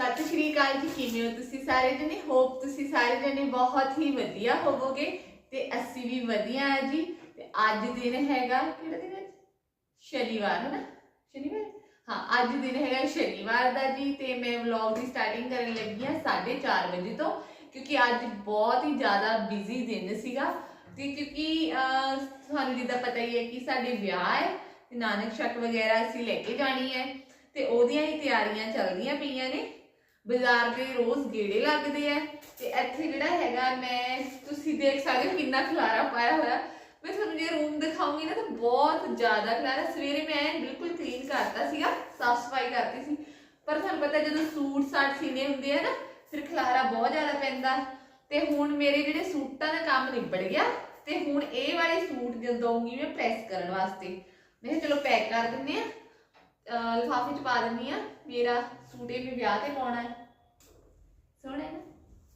ਸਤਿ ਸ਼੍ਰੀ ਅਕਾਲ ਜੀ, ਕਿਵੇਂ ਹੋ ਤੁਸੀਂ ਸਾਰੇ ਜਣੇ? ਹੋਪ ਤੁਸੀਂ ਸਾਰੇ ਜਣੇ ਬਹੁਤ ਹੀ ਵਧੀਆ ਹੋਵੋਗੇ ਤੇ ਅਸੀਂ ਵੀ ਵਧੀਆ ਆ ਜੀ। ਤੇ ਅੱਜ ਦਿਨ ਹੈਗਾ ਕਿਹੜਾ ਦਿਨ ਹੈ? ਸ਼ਨੀਵਾਰ, ਹੈ ਨਾ? ਸ਼ਨੀਵਾਰ? ਹਾਂ, ਅੱਜ ਦਿਨ ਹੈਗਾ ਸ਼ਨੀਵਾਰ ਦਾ ਜੀ ਤੇ ਮੈਂ ਵਲੌਗ ਦੀ ਸਟਾਰਟਿੰਗ ਕਰਨ ਲੱਗੀ ਆ 4:30 ਵਜੇ ਤੋਂ, ਕਿਉਂਕਿ ਅੱਜ ਬਹੁਤ ਹੀ ਜ਼ਿਆਦਾ ਬਿਜ਼ੀ ਦਿਨ ਸੀਗਾ। ਤੇ ਕਿਉਂਕਿ ਤੁਹਾਨੂੰ ਜਿੱਦਾਂ ਪਤਾ ਹੀ ਹੈ ਕਿ ਸਾਡੇ ਵਿਆਹ ਹੈ ਨਾਨਕ ਸ਼ਕ ਵਗੈਰਾ ਅਸੀਂ ਲੈ ਕੇ ਜਾਣੀ ਹੈ ਤੇ ਉਹਦੀਆਂ ਹੀ ਤਿਆਰੀਆਂ ਚੱਲਦੀਆਂ ਪਈਆਂ ਨੇ। ਬਾਜ਼ਾਰ ਦੇ ਰੋਜ਼ ਗੇੜੇ ਲੱਗਦੇ ਆ। ਤੇ ਇੱਥੇ ਜਿਹੜਾ ਹੈਗਾ, ਮੈਂ, ਤੁਸੀਂ ਦੇਖ ਸਕਦੇ ਹੋ ਕਿੰਨਾ ਖਲਾਰਾ ਪਾਇਆ ਹੋਇਆ। ਮੈਂ ਤੁਹਾਨੂੰ ਜੇ ਰੂਮ ਦਿਖਾਉਂਗੀ ਨਾ, ਤਾਂ ਬਹੁਤ ਜ਼ਿਆਦਾ ਖਲਾਰਾ। ਸਵੇਰੇ ਮੈਂ ਬਿਲਕੁਲ ਕਲੀਨ ਕਰਤਾ ਸੀਗਾ, ਸਾਫ਼ ਸਫ਼ਾਈ ਕਰਤੀ ਸੀ। ਪਰ ਤੁਹਾਨੂੰ ਪਤਾ ਜਦੋਂ ਸੂਟ ਸਾਟ ਸੀਨੇ ਹੁੰਦੇ ਆ ਨਾ, ਫਿਰ ਖਲਾਰਾ ਬਹੁਤ ਜ਼ਿਆਦਾ ਪੈਂਦਾ। ਤੇ ਹੁਣ ਮੇਰੇ ਜਿਹੜੇ ਸੂਟਾਂ ਦਾ ਕੰਮ ਨਿਬੜ ਗਿਆ, ਤੇ ਹੁਣ ਇਹ ਵਾਲੇ ਸੂਟ ਜਦੋਂ ਦਊਂਗੀ ਮੈਂ ਪ੍ਰੈਸ ਕਰਨ ਵਾਸਤੇ। ਮੈਂ ਕਿਹਾ ਚਲੋ ਪੈਕ ਕਰ ਦਿੰਨੇ ਆ। ਲਿਫਾਫੇ ਚ ਪਾ ਦਿੰਨੀ ਆ। ਮੇਰਾ ਸੂਟ ਇਹ ਮੈਂ ਵਿਆਹ ਤੇ ਪਾਉਣਾ ਹੈ ਸੋਹਣਾ ਹੈ ਨਾ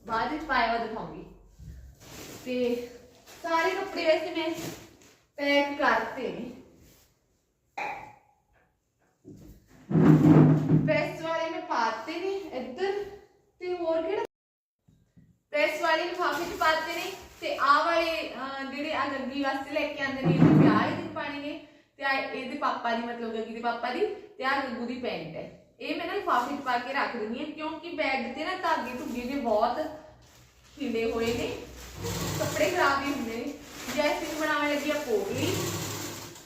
ਬਾਅਦ ਵਿੱਚ ਪਾਇਆ ਵਾ ਦਿਖਾਉਂਗੀ ਤੇ ਸਾਰੇ ਕੱਪੜੇ ਵੈਸੇ ਮੈਂ ਪੈਕ ਕਰਤੇ ਨੇ। ਪ੍ਰੈਸ ਵਾਲੇ ਮੈਂ ਪਾਤੇ ਨੇ ਇੱਧਰ, ਤੇ ਹੋਰ ਕਿਹੜਾ? ਪ੍ਰੈਸ ਵਾਲੇ ਲਿਫਾਫੇ ਚ ਪਾਤੇ ਨੇ, ਤੇ ਆਹ ਵਾਲੇ ਜਿਹੜੇ ਆ ਗੱਗੀ ਵਾਸਤੇ ਲੈ ਕੇ ਆਂਦੇ ਨੇ ਇਹ ਵਿਆਹ ਵਾਲੇ ਦਿਨ ਪਾਣੀ ਨੇ, ਤੇ ਆਹ ਇਹਦੇ ਪਾਪਾ ਦੀ ਮਤਲਬ ਗੱਗੀ ਦੇ ਪਾਪਾ ਦੀ, ਤੇ ਆ ਗੱਗੂ ਦੀ ਪੈਂਟ ਹੈ। ਇਹ ਮੈਂ ਨਾ ਲਿਫਾਫੇ ਚ ਪਾ ਕੇ ਰੱਖ ਦਿੰਦੀ ਹਾਂ, ਕਿਉਂਕਿ ਬੈਗ ਤੇ ਨਾ ਧਾਗੇ ਧੁੱਗੇ ਜੇ ਬਹੁਤ ਖਿੰਡੇ ਹੋਏ ਨੇ ਕੱਪੜੇ ਖਰਾਬ ਵੀ ਹੁੰਦੇ ਨੇ ਜੈਸਮੀਨ ਬਣਾਉਣ ਲੱਗੀ ਆ ਪੋਗਲੀ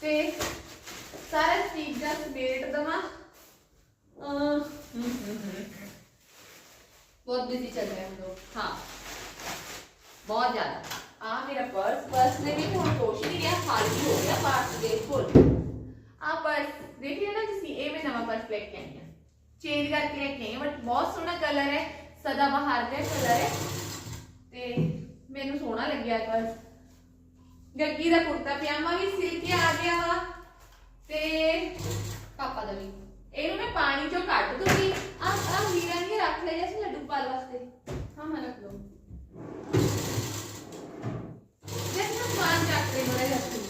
ਤੇ ਸਾਰਾ ਸਟੀਕ ਦਾ ਸਮੇਟ ਦਵਾਂ ਅਹ, ਬਹੁਤ ਬਿਜ਼ੀ ਚੱਲ ਰਹੇ ਹਾਂ हम लोग हाँ बहुत ज्यादा आ मेरा पर्स पर्स में भी ਹੁਣ ਕੁਛ ਨਹੀਂ ਰਿਹਾ ਖਾਲੀ ਹੋ ਗਿਆ ਪਾਰਸ ਦੇ ਫੁੱਲ ਆ ਪਰਸ ਦੇਖ ਲਿਆ ਨਾ ਤੁਸੀਂ ਇਹ ਮੈਂ ਨਵਾਂ ਪਰਸ ਲੈ ਕੇ ਆਈ ਹਾਂ ਚੇਂਜ ਕਰਕੇ ਲੈ ਕੇ ਆਈ ਹਾਂ ਬਟ ਬਹੁਤ ਸੋਹਣਾ ਕਲਰ ਹੈ ਸਦਾ ਬਹਾਰ ਦਾ ਕਲਰ ਹੈ ਤੇ ਮੈਨੂੰ ਸੋਹਣਾ ਲੱਗਿਆ ਗੱਗੀ ਦਾ ਕੁੜਤਾ, ਪਜਾਮਾ ਵੀ ਸਿਲ ਕੇ ਆ ਗਿਆ ਵਾ ਤੇ ਪਾਪਾ ਦਾ ਵੀ। ਇਹਨੂੰ ਮੈਂ ਪਾਣੀ ਚੋਂ ਕੱਢ ਦੂੰਗੀ ਆ ਆ ਹੀਰਾ ਨਹੀਂ ਰੱਖ ਲਿਆ ਸੀ ਲੱਡੂ ਪਾਲ ਵਾਸਤੇ। ਹਾਂ ਮੈਂ ਰੱਖ ਲਊਂ। ਜੈਸੇ ਨਾ ਸਮਾਨ ਚੱਕ ਕੇ ਮਰੇ ਰੱਖੂ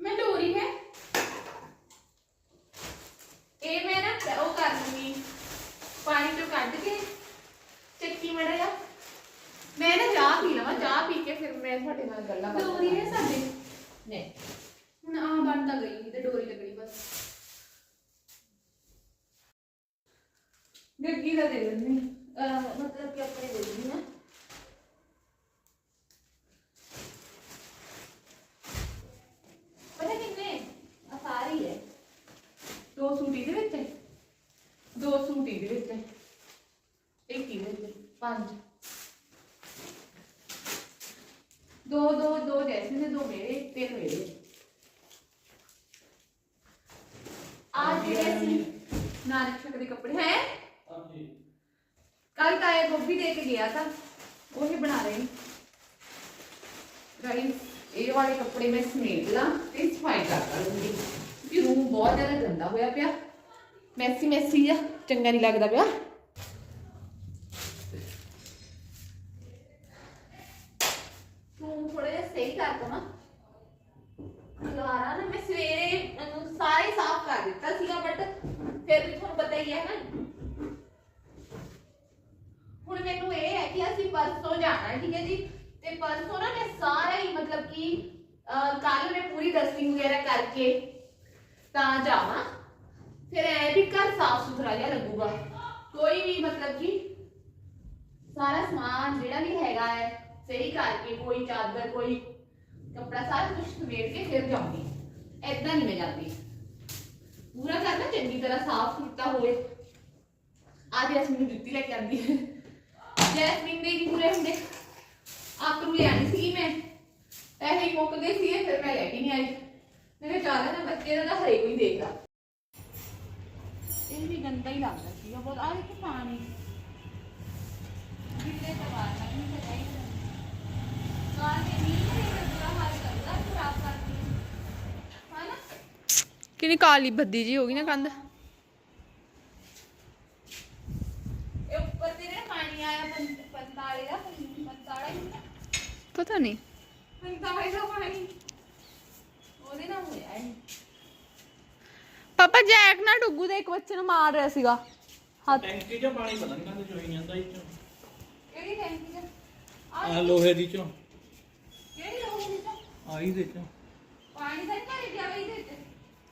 ਮੈਂ ਡੋਰੀ ਹੈ ਇਹ ਮੈਂ ਨਾ ਉਹ ਕਰ ਦੂੰਗੀ ਪਾਣੀ ਚੋਂ ਕੱਢ ਕੇ ਚੱਕੀ ਮੜਾ ਜਾ ਮੈਂ ਨਾ ਚਾਹ ਪੀ ਲਵਾਂ ਚਾਹ ਪੀ ਕੇ ਫਿਰ ਮੈਂ ਤੁਹਾਡੇ ਨਾਲ ਗੱਲਾਂ ਬਾਤਾਂ ਡੋਰੀ ਹੈ ਸਾਡੇ ਨਹੀਂ ਹੁਣ ਆ ਬਣ ਤਾਂ ਗਈ ਤੇ ਡੋਰੀ ਲੱਗਣੀ ਬਸ ਗੱਗੀ ਦਾ ਦੇ ਦਿੰਦੀ ਅਹ ਮਤਲਬ ਕਿ ਆਪਣੇ ਦੇ ਦਿੰਦੀ ਨਾ ਪਤਾ ਕਿੰਨੇ ਆ ਸਾਰੀ ਹੈ ਦੋ ਸੂਟ ਇਹਦੇ ਵਿੱਚ ਹੈ ਦੋ ਸੂਟ ਇਹਦੇ ਵਿੱਚ ਹੈ ਇੱਕ ਇਹਦੇ ਵਿੱਚ ਹੈ, ਪੰਜ ਦੋ ਦੋ ਦੋ ਜੈਸੇ ਨੇ ਦੋ ਮੇਰੇ ਤਿੰਨ ਮੇਰੇ ਆ ਜਿਹੜੇ ਸੀ ਨਾਨਕ ਸ਼ਕ ਦੇ ਕੱਪੜੇ ਹੈ ਕੱਲ ਤਾਇਆ ਗੋਭੀ ਦੇ ਕੇ ਗਿਆ ਤਾਂ, ਉਹੀ ਬਣਾ ਰਹੇ ਨੇ। ਗਾਇਸ ਇਹ ਵਾਲੇ ਕੱਪੜੇ ਮੈਂ ਸਮੇਟ ਲਾਂ ਤੇ ਸਫ਼ਾਈ ਕਰ ਲੂੰਗੀ ਕਿਉਂਕਿ ਰੂਮ ਬਹੁਤ ਜ਼ਿਆਦਾ ਗੰਦਾ ਹੋਇਆ ਪਿਆ। ਮੈਸੀ ਮੈਸੀ ਜਿਹਾ, ਚੰਗਾ ਨਹੀਂ ਲੱਗਦਾ ਪਿਆ। ਤੂੰ ਥੋੜਾ ਜਿਹਾ ਸਹੀ ਕਰ ਦਵਾਂ ਖਲਾਰਾ ਨਾ ਮੈਂ ਸਵੇਰੇ ਇਹਨੂੰ ਸਾਰਾ ਹੀ ਸਾਫ਼ ਕਰ ਦਿੱਤਾ ਸੀਗਾ ਬਟ ਫਿਰ ਵੀ ਤੁਹਾਨੂੰ ਪਤਾ ਹੀ ਹੈ ਨਾ ਹੁਣ ਮੈਨੂੰ ਇਹ ਹੈ ਕਿ ਅਸੀਂ ਪਰਸੋਂ ਜਾਣਾ ਹੈ ਠੀਕ ਹੈ ਜੀ ਤੇ ਪਰਸੋਂ ਨਾ ਮੈਂ ਸਾਰਾ ਹੀ ਮਤਲਬ ਕਿ ਕੱਲ ਮੈਂ ਪੂਰੀ ਡਸਟਿੰਗ ਵਗੈਰਾ ਕਰਕੇ ਤਾਂ ਜਾਵਾਂ ਫਿਰ ਐ ਵੀ ਘਰ ਸਾਫ਼ ਸੁਥਰਾ ਜਿਹਾ ਲੱਗੂਗਾ ਕੋਈ ਵੀ ਮਤਲਬ ਕਿ ਸਾਰਾ ਸਮਾਨ ਜਿਹੜਾ ਵੀ ਹੈਗਾ ਹੈ ਸਹੀ ਕਰਕੇ ਕੋਈ ਚਾਦਰ ਕੋਈ ਕੱਪੜਾ ਸਾਰਾ ਕੁਝ ਸਮੇਟ ਕੇ ਫਿਰ ਜਾਊਂਗੀ ਐਦਾਂ ਨਹੀਂ ਮੈਂ ਜਾਂਦੀ ਪੂਰਾ ਕਰਨਾ ਚੰਗੀ ਤਰ੍ਹਾਂ ਸਾਫ਼ ਕੀਤਾ ਹੋਵੇ ਅੱਜ ਜੈਸਮੀਨ ਜੁੱਤੀ ਲੈ ਕੇ ਆਂਦੀ ਹੈ ਜੈਸਮੀਨ ਦੇ ਨਹੀਂ ਪੂਰੇ ਹੁੰਦੇ। ਆਪ ਨੂੰ ਲਿਆਣੀ ਸੀ ਮੈਂ। ਪੈਸੇ ਹੀ ਮੁੱਕ ਗਏ ਸੀ ਫਿਰ ਮੈਂ ਲੈ ਕੇ ਨਹੀਂ ਆਈ। ਮੇਰੇ ਚਾਹ ਨਾ ਬੱਚੇ ਦਾ ਤਾਂ ਹਰੇ ਕੋਈ ਦੇਖਦਾ। ਇਹ ਵੀ ਗੰਦਾ ਹੀ ਲੱਗਦਾ ਸੀਗਾ ਬਹੁਤ ਆ ਦੇਖੋ ਪਾਣੀ। ਗਿੱਲੇ ਤਾਂ ਬਾਹਰ ਨਹੀਂ ਸਜਾਈ ਕਾਰ ਦੇ ਨਹੀਂ ਨਹੀਂ ਬੁਰਾ ਹਾਲ ਕਰਦਾ ਖਰਾਬ ਕਰਦੀ। ਹੈ ਨਾ ਕਿੰਨੀ ਕਾਲੀ ਬੱਦੀ ਜੀ ਹੋ ਗਈ ਨਾ ਕੰਧ ਇਹ ਉੱਪਰ ਤੇ ਨਾ ਪਾਣੀ ਆਇਆ ਦਾ। ਪਤਾ ਨਹੀਂ। ਪੰਤਾਲੇ ਦਾ ਪਾਣੀ। ਉਹਦੇ ਨਾਲ ਹੋਇਆ ਇਹ। ਪਾਪਾ ਜੈਕ ਨਾ ਡੁੱਗੂ ਦੇ ਇੱਕ ਬੱਚੇ ਨੂੰ ਮਾਰ ਰਿਹਾ ਸੀਗਾ। ਹੱਥ। ਟੈਂਕੀ ਚੋਂ ਪਾਣੀ ਪਤਾ ਨਹੀਂ ਕੰਦ ਚੋਈ ਜਾਂਦਾ ਇੱਥੋਂ। ਕਿਹੜੀ ਟੈਂਕੀ ਚ? ਆ ਲੋਹੇ ਦੀ ਚੋਂ। ਕਿਹੜੀ ਲੋਹੇ ਚ? ਆਈ ਦੇ ਚੋਂ। ਪਾਣੀ ਤਾਂ ਨਹੀਂ ਗਿਆ ਬਈ ਇਹਦੇ ਚ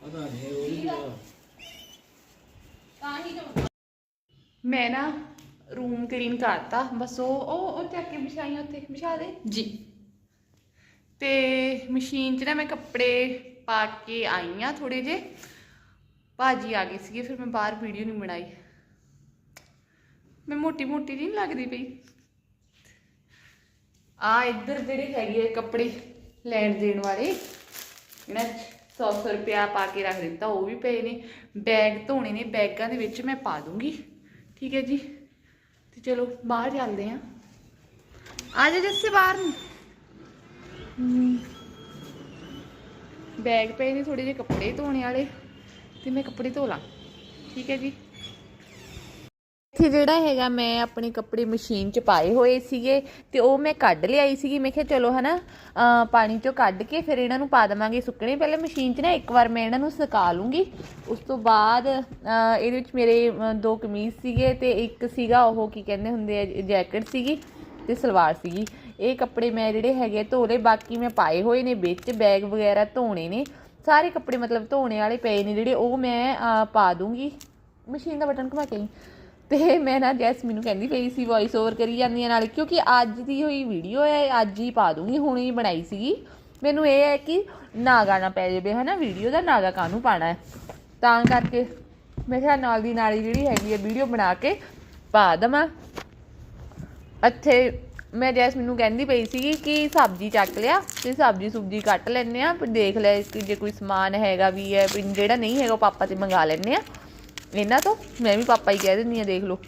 ਪਤਾ ਨਹੀਂ ਉਹ। ਤਾਂ ਹੀ ਤਾਂ। ਮੈਂ ਨਾ ਰੂਮ ਕਲੀਨ ਕਰਤਾ। ਬਸ ਉਹ ਉਹ ਉਹ ਚੱਕ ਕੇ ਵਿਛਾਈਆਂ ਉੱਥੇ ਵਿਛਾ ਦੇ। ਜੀ। ਤੇ ਮਸ਼ੀਨ 'ਚ ਨਾ ਮੈਂ ਕੱਪੜੇ ਪਾ ਕੇ ਆਈ ਆ ਥੋੜੇ ਜੇ ਭਾਜੀ ਆ ਗਏ ਸੀਗੇ ਫਿਰ ਮੈਂ ਬਾਹਰ ਵੀਡੀਓ ਨਹੀਂ ਬਣਾਈ। ਮੈਂ ਮੋਟੀ ਮੋਟੀ ਨਹੀਂ ਲੱਗਦੀ ਪਈ। ਆ ਇੱਧਰ ਜਿਹੜੇ ਹੈਗੇ ਕੱਪੜੇ ਲੈਣ ਦੇਣ ਵਾਲੇ ਇਹਨਾਂ 100 ਰੁਪਿਆ ਪਾ ਕੇ ਰੱਖ ਦਿੱਤਾ ਉਹ ਵੀ ਪਏ ਨੇ। ਬੈਗ ਧੋਣੇ ਨੇ ਬੈਗਾਂ ਦੇ ਵਿੱਚ ਮੈਂ ਪਾ ਦੂੰਗੀ। ਠੀਕ ਹੈ ਜੀ? ਤੇ ਚਲੋ ਬਾਹਰ ਚੱਲਦੇ ਆ ਆ ਜਾ ਜੱਸੇ ਬਾਹਰ ਨੂੰ। ਬੈਗ ਪਏ ਨੇ ਥੋੜੇ ਜਿਹੇ ਕੱਪੜੇ ਧੋਣੇ ਵਾਲੇ ਤੇ ਮੈਂ ਕੱਪੜੇ ਧੋ ਲਾਂ। ਠੀਕ ਹੈ ਜੀ। ਇੱਥੇ ਜਿਹੜਾ ਹੈਗਾ ਮੈਂ ਆਪਣੇ ਕੱਪੜੇ ਮਸ਼ੀਨ 'ਚ ਪਾਏ ਹੋਏ ਸੀਗੇ ਤੇ ਉਹ ਮੈਂ ਕੱਢ ਲਿਆਈ ਸੀਗੀ। ਮੈਂ ਕਿਹਾ ਚਲੋ ਹਨਾ, ਅਹ, ਪਾਣੀ 'ਚੋਂ ਕੱਢ ਕੇ ਫਿਰ ਇਹਨਾਂ ਨੂੰ ਪਾ ਦੇਵਾਂਗੇ ਸੁੱਕਣੇ। ਪਹਿਲੇ ਮਸ਼ੀਨ 'ਚ ਨਾ ਇੱਕ ਵਾਰ ਮੈਂ ਇਹਨਾਂ ਨੂੰ ਸੁਕਾ ਲੂੰਗੀ। ਉਸ ਤੋਂ ਬਾਅਦ ਇਹਦੇ ਵਿੱਚ ਮੇਰੇ ਦੋ ਕਮੀਜ਼ ਸੀਗੇ ਤੇ ਇੱਕ ਸੀਗਾ ਉਹ ਕੀ ਕਹਿੰਦੇ ਹੁੰਦੇ ਆ, ਜੈਕਟ ਸੀਗੀ ਤੇ ਸਲਵਾਰ ਸੀਗੀ। ਇਹ ਕੱਪੜੇ ਮੈਂ ਜਿਹੜੇ ਹੈਗੇ ਧੋ ਲਏ, ਬਾਕੀ ਮੈਂ ਪਾਏ ਹੋਏ ਨੇ, ਵਿੱਚ ਬੈਗ ਵਗੈਰਾ ਧੋਣੇ ਨੇ। ਸਾਰੇ ਕੱਪੜੇ ਮਤਲਬ ਧੋਣੇ ਵਾਲੇ ਪਏ ਨੇ ਜਿਹੜੇ, ਉਹ ਮੈਂ ਪਾ ਦੂੰਗੀ। ਮਸ਼ੀਨ ਦਾ ਬਟਨ ਘੁਮਾ ਕੇ ਤੇ ਮੈਂ ਨਾ ਜੈਸ ਮੈਨੂੰ ਕਹਿੰਦੀ ਪਈ ਸੀ ਵੌਇਸ ਓਵਰ ਕਰੀ ਜਾਂਦੀ ਆ ਨਾਲ, ਕਿਉਂਕਿ ਅੱਜ ਦੀ ਹੋਈ ਵੀਡੀਓ ਹੈ, ਅੱਜ ਹੀ ਪਾ ਦੂੰਗੀ, ਹੁਣੇ ਹੀ ਬਣਾਈ ਸੀਗੀ। ਮੈਨੂੰ ਇਹ ਹੈ ਕਿ ਨਾਗਾ ਨਾ ਪੈ ਜਾਵੇ, ਹਨਾ ਵੀਡੀਓ ਦਾ ਨਾਗਾ ਕਾਹਨੂੰ ਪਾਣਾ ਹੈ। ਤਾਂ ਕਰਕੇ ਮੈਂ ਕਿਹਾ ਨਾਲ ਦੀ ਨਾਲ ਹੀ ਜਿਹੜੀ ਹੈਗੀ ਹੈ ਵੀਡੀਓ ਬਣਾ ਕੇ ਪਾ ਦਵਾਂ। ਇੱਥੇ ਮੈਂ ਜੈਸ ਮੈਨੂੰ ਕਹਿੰਦੀ ਪਈ ਸੀਗੀ ਕਿ ਸਬਜ਼ੀ ਚੱਕ ਲਿਆ ਤੇ ਸਬਜ਼ੀ ਸੁਬਜੀ ਕੱਟ ਲੈਣੇ ਆ ਫਿਰ ਦੇਖ ਲੈ ਕਿ ਜੇ ਕੋਈ ਸਮਾਨ ਹੈਗਾ ਵੀ ਹੈ ਜਿਹੜਾ ਨਹੀਂ ਹੈਗਾ ਉਹ ਪਾਪਾ ਤੇ ਮੰਗਾ ਲੈਣੇ ਆ ਇਹਨਾਂ ਤੋਂ? ਮੈਂ ਵੀ ਪਾਪਾ ਹੀ ਕਹਿ ਦਿੰਦੀ ਆ ਦੇਖ ਲਓ।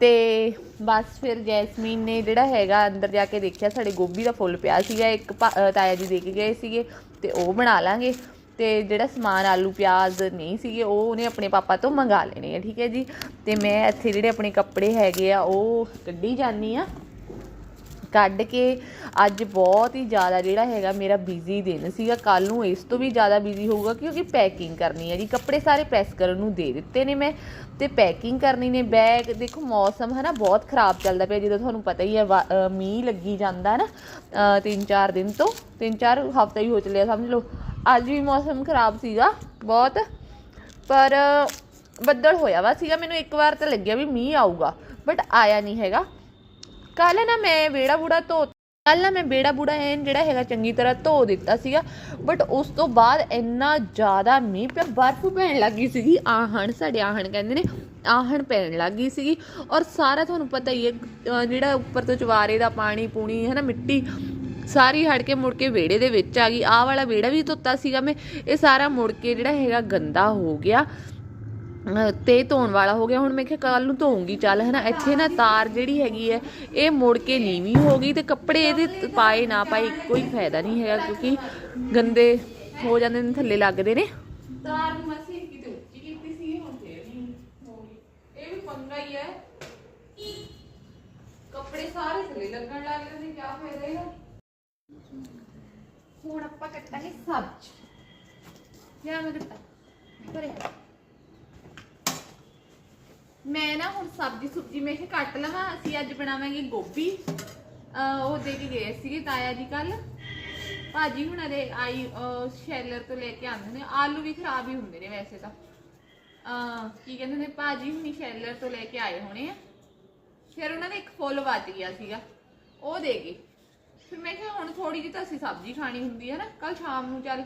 ਤੇ ਬਸ ਫਿਰ ਜੈਸਮੀਨ ਨੇ ਜਿਹੜਾ ਹੈਗਾ ਅੰਦਰ ਜਾ ਕੇ ਦੇਖਿਆ, ਸਾਡੇ ਗੋਭੀ ਦਾ ਫੁੱਲ ਪਿਆ ਸੀਗਾ, ਇੱਕ ਭਾ- ਤਾਇਆ ਜੀ ਦੇ ਕੇ ਗਏ ਸੀਗੇ, ਤੇ ਉਹ ਬਣਾ ਲਾਂਗੇ। ਤੇ ਜਿਹੜਾ ਸਮਾਨ ਆਲੂ, ਪਿਆਜ਼ ਨਹੀਂ ਸੀਗੇ, ਉਹ ਉਹਨੇ ਆਪਣੇ ਪਾਪਾ ਤੋਂ ਮੰਗਾ ਲੈਣੇ ਆ, ਠੀਕ ਹੈ ਜੀ। ਤੇ ਮੈਂ ਇੱਥੇ ਜਿਹੜੇ ਆਪਣੇ ਕੱਪੜੇ ਹੈਗੇ ਆ, ਉਹ ਕੱਢੀ ਜਾਨੀ ਆ ਕੱਢ ਕੇ ਅੱਜ ਬਹੁਤ ਹੀ ਜ਼ਿਆਦਾ ਜਿਹੜਾ ਹੈਗਾ ਮੇਰਾ ਬਿਜ਼ੀ ਦਿਨ ਸੀਗਾ। ਕੱਲ ਨੂੰ ਇਸ ਤੋਂ ਵੀ ਜ਼ਿਆਦਾ ਬਿਜ਼ੀ ਹੋਊਗਾ ਕਿਉਂਕਿ ਪੈਕਿੰਗ ਕਰਨੀ ਹੈ ਜੀ। ਕੱਪੜੇ ਸਾਰੇ ਪ੍ਰੈਸ ਕਰਨ ਨੂੰ ਦੇ ਦਿੱਤੇ ਨੇ ਮੈਂ ਤੇ ਪੈਕਿੰਗ ਕਰਨੀ ਨੇ ਬੈਗ ਦੇਖੋ ਮੌਸਮ ਹੈ ਨਾ ਬਹੁਤ ਖਰਾਬ ਚੱਲਦਾ ਪਿਆ ਜਦੋਂ ਤੁਹਾਨੂੰ ਪਤਾ ਹੀ ਹੈ, ਵਾ- ਮੀਂਹ ਲੱਗੀ ਜਾਂਦਾ ਹੈ ਨਾ ਤਿੰਨ ਚਾਰ ਦਿਨ ਤੋਂ ਤਿੰਨ ਚਾਰ ਹਫ਼ਤਾ ਹੀ ਹੋ ਚੱਲਿਆ ਸਮਝ ਲਓ। ਅੱਜ ਵੀ ਮੌਸਮ ਖਰਾਬ ਸੀਗਾ ਬਹੁਤ, ਪਰ ਬੱਦਲ ਹੋਇਆ ਵਾ ਸੀਗਾ। ਮੈਨੂੰ ਇੱਕ ਵਾਰ ਤਾਂ ਲੱਗਿਆ ਵੀ ਮੀਂਹ ਆਊਗਾ ਬਟ ਆਇਆ ਨਹੀਂ ਹੈਗਾ। ਕੱਲ ਨਾ ਮੈਂ ਬੇੜਾ ਬੂੜਾ ਧੋ ਕੱਲ ਨਾ ਮੈਂ ਬੇੜਾ ਬੂੜਾ ਐਨ ਜਿਹੜਾ ਹੈਗਾ ਚੰਗੀ ਤਰ੍ਹਾਂ ਧੋ ਦਿੱਤਾ ਸੀਗਾ ਬਟ ਉਸ ਤੋਂ ਬਾਅਦ ਇੰਨਾ ਜ਼ਿਆਦਾ ਮੀਂਹ ਪਿਆ, ਬਰਫ਼ ਪੈਣ ਲੱਗੀ ਸੀਗੀ, ਆਹਣ ਸਾਡੇ ਆਹਣ ਕਹਿੰਦੇ ਨੇ, ਆਹਣ ਪੈਣ ਲੱਗੀ ਸੀਗੀ ਔਰ ਸਾਰਾ ਤੁਹਾਨੂੰ ਪਤਾ ਹੀ ਹੈ ਜਿਹੜਾ ਉੱਪਰ ਤੋਂ ਚਵਾਰੇ ਦਾ ਪਾਣੀ ਪੂਣੀ ਹੈ ਨਾ ਮਿੱਟੀ ਸਾਰੀ ਹੜ ਕੇ ਮੁੜ ਕੇ ਵਿਹੜੇ ਦੇ ਵਿੱਚ ਆ ਗਈ, ਆਹ ਵਾਲਾ ਵਿਹੜਾ ਵੀ ਧੋਤਾ ਸੀਗਾ ਮੈਂ, ਇਹ ਸਾਰਾ ਮੁੜ ਕੇ ਜਿਹੜਾ ਹੈਗਾ ਗੰਦਾ ਹੋ ਗਿਆ। ਤੇ ਧੋਣ ਵਾਲਾ ਹੋ ਗਿਆ, ਹੁਣ ਮੈਂ ਕਿਹਾ ਕੱਲ ਨੂੰ ਧੋਉਂਗੀ ਚੱਲ ਹਨਾ, ਇੱਥੇ ਨਾ ਤਾਰ ਜਿਹੜੀ ਹੈਗੀ ਹੈ, ਇਹ ਮੁੜ ਕੇ ਨੀਵੀਂ ਹੋ ਗਈ ਤੇ ਕੱਪੜੇ ਇਹਦੇ ਪਾਏ ਨਾ ਪਾਏ ਕੋਈ ਫਾਇਦਾ ਨਹੀਂ ਹੈਗਾ ਕਿਉਂਕਿ ਗੰਦੇ ਹੋ ਜਾਂਦੇ ਨੇ, ਥੱਲੇ ਲੱਗਦੇ ਨੇ। ਤਾਰ ਨੂੰ ਮਸੀਂ ਕਿਤੇ, ਉੱਚੀ ਕੀਤੀ ਸੀ, ਹੁਣ ਫੇਰ ਨਹੀਂ ਹੋ ਇਹ ਵੀ ਪੰਗਾ ਹੀ ਹੈ। ਕੱਪੜੇ ਸਾਰੇ ਥੱਲੇ ਲੱਗਣ ਲੱਗ ਗਏ ਨੇ ਕੀ ਫਾਇਦਾ ਇਹਦਾ? ਹੁਣ ਆਪਾਂ ਕੱਟਾਂਗੇ ਸਬਜ਼। ਲਿਆ ਮੈਂ ਕੱਟਾਂ ਕਰੇ ਮੈਂ ਨਾ ਹੁਣ ਸਬਜ਼ੀ ਸੁਬਜੀ ਮੈਂ ਕਿਹਾ ਕੱਟ ਲਵਾਂ, ਅਸੀਂ ਅੱਜ ਬਣਾਵਾਂਗੇ ਗੋਭੀ। ਅਹ ਉਹ ਦੇ ਕੇ ਗਏ ਸੀਗੇ ਤਾਇਆ ਜੀ ਕੱਲ ਭਾਜੀ ਹੁਣਾਂ ਦੇ ਆਈ, ਅਹ ਸ਼ੈਲਰ ਤੋਂ ਲੈ ਕੇ ਆਉਂਦੇ ਨੇ। ਆਲੂ ਵੀ ਖਰਾਬ ਹੀ ਹੁੰਦੇ ਨੇ ਵੈਸੇ ਤਾਂ। ਅਹ ਕੀ ਕਹਿੰਦੇ ਨੇ, ਭਾਜੀ ਹੁਣੀ ਸ਼ੈਲਰ ਤੋਂ ਲੈ ਕੇ ਆਏ ਹੋਣੇ ਆ। ਫਿਰ ਉਹਨਾਂ ਨੇ ਇੱਕ ਫੁੱਲ ਵੱਜ ਗਿਆ ਸੀਗਾ। ਉਹ ਦੇ ਗਏ। ਫਿਰ ਮੈਂ ਕਿਹਾ, ਹੁਣ ਥੋੜੀ ਜਿਹੀ ਤਾਂ ਅਸੀਂ ਸਬਜ਼ੀ ਖਾਣੀ ਹੁੰਦੀ ਹੈ ਨਾ ਕੱਲ ਸ਼ਾਮ ਨੂੰ ਚੱਲ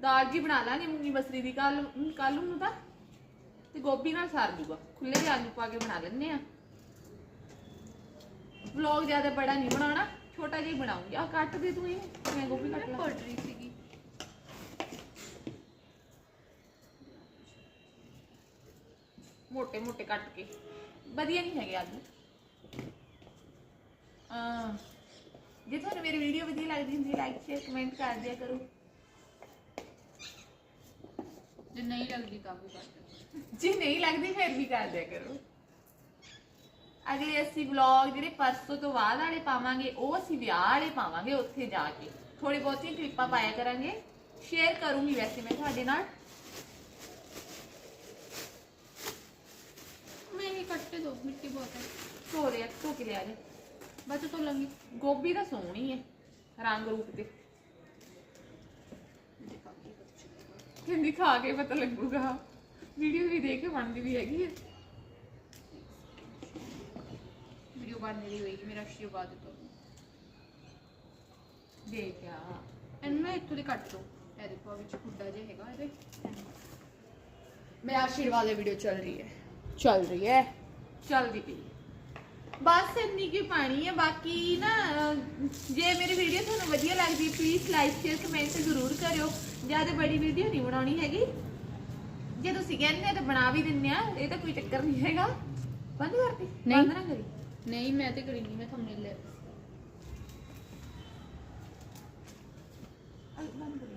ਦਾਲ ਜੀ ਬਣਾ ਲਾਂਗੇ ਮੂੰਗੀ ਬਸਰੀ ਦੀ ਕੱਲ ਕੱਲ ਨੂੰ ਤਾਂ। ਗੋਭੀ ਨਾਲ ਸਰ ਜੂਗਾ ਖੁੱਲੇ ਜਿਹੇ ਆਲੂ ਪਾ ਕੇ ਬਣਾ ਲੈਣੇ ਆ। ਵਲੌਗ ਜ਼ਿਆਦਾ ਬੜਾ ਨਹੀਂ ਬਣਾਉਣਾ ਛੋਟਾ ਜਿਹਾ ਹੀ ਬਣਾਉਂਗੀ। ਆ ਕੱਟ ਦੇ ਤੂੰ ਇਹ ਮੈਂ ਗੋਭੀ ਕੱਟ ਲਾਂ। ਰਹੀ ਸੀਗੀ। ਮੋਟੇ ਮੋਟੇ ਕੱਟ ਕੇ। ਵਧੀਆ ਨਹੀਂ ਹੈਗੇ ਆਲੂ। ਆ ਜੇ ਤੁਹਾਨੂੰ ਮੇਰੀ ਵੀਡੀਓ ਵਧੀਆ ਲੱਗਦੀ ਹੁੰਦੀ ਲਾਈਕ ਸ਼ੇਅਰ ਕਮੈਂਟ ਕਰ ਦਿਆ ਕਰੋ। ਜੇ ਨਹੀਂ ਲੱਗਦੀ ਤਾਂ ਵੀ ਕਰ। ਜੇ ਨਹੀਂ ਲੱਗਦੀ ਫਿਰ ਵੀ ਕਰ ਦਿਆ ਕਰੋ। ਅਗਲੇ ਅਸੀਂ ਵਲੌਗ ਜਿਹੜੇ ਪਰਸੋਂ ਤੋਂ ਬਾਅਦ ਵਾਲੇ ਪਾਵਾਂਗੇ ਉਹ ਅਸੀਂ ਵਿਆਹ ਵਾਲੇ ਪਾਵਾਂਗੇ ਉੱਥੇ ਜਾ ਕੇ। ਥੋੜੀ ਬਹੁਤੀ ਕ੍ਰਿਪਾ ਪਾਇਆ ਕਰਾਂਗੇ। ਸ਼ੇਅਰ ਕਰੂੰਗੀ ਵੈਸੇ ਮੈਂ ਤੁਹਾਡੇ ਨਾਲ। मैं ही कटते दो मिट्टी बहुत है ਧੋ ਦੇ ਧੋ ਕੇ ਲਿਆ ਜੇ मैं तो लूंगी ਗੋਭੀ ਤਾਂ ਸੋਹਣੀ ਹੈ ਰੰਗ ਰੂਪ ਤੇ। ਕਹਿੰਦੀ ਖਾ ਕੇ ਪਤਾ ਲੱਗੂਗਾ। ਵੀਡੀਓ ਵੀ ਦੇਖ ਕੇ ਬਣਦੀ ਵੀ ਹੈਗੀ ਹੈ। ਵੀਡੀਓ ਬਣ ਰਹੀ ਹੋਏਗੀ ਮੇਰਾ ਆਸ਼ੀਰਵਾਦ ਤੋਂ ਦੇਖਿਆ ਇਹਨੂੰ ਨਾ ਇੱਥੋਂ ਦੀ ਕੱਟ ਦੋ। ਇਹ ਦੇਖੋ ਆ ਵਿੱਚ ਖੁੱਡਾ ਜਿਹਾ ਹੈਗਾ ਇਹਦੇ। ਮੇਰਾ ਆਸ਼ੀਰਵਾਦ ਦੀ ਵੀਡੀਓ ਚੱਲ ਰਹੀ ਹੈ। ਚੱਲ ਰਹੀ ਹੈ। ਚੱਲਦੀ ਪਈ ਬਸ ਇੰਨੀ ਕੀ ਪਾਣੀ ਹੈ ਬਾਕੀ ਨਾ ਅਹ, ਜੇ ਮੇਰੀ ਵੀਡੀਓ ਤੁਹਾਨੂੰ ਵਧੀਆ ਲੱਗਦੀ ਪਲੀਜ਼ ਲਾਈਕ ਸ਼ੇਅਰ ਕਮੈਂਟ ਜ਼ਰੂਰ ਕਰਿਓ। ਜ਼ਿਆਦਾ ਬੜੀ ਵੀਡੀਓ ਨਹੀਂ ਬਣਾਉਣੀ ਹੈਗੀ। ਜੇ ਤੁਸੀਂ ਕਹਿੰਦੇ ਆ ਤਾਂ ਬਣਾ ਵੀ ਦਿੰਨੇ ਆ ਇਹ ਤਾਂ ਕੋਈ ਚੱਕਰ ਨਹੀਂ ਹੈਗਾ। ਬੰਦ ਕਰਤੀ ਨਹੀਂ। ਬੰਦ ਨਾ ਕਰੀ। ਨਹੀਂ ਮੈਂ ਤੇ ਕਰੀ ਨਹੀਂ ਮੈਂ ਥੰਬਨੇਲ ਲੈ। ਬੰਦ ਕਰੀ।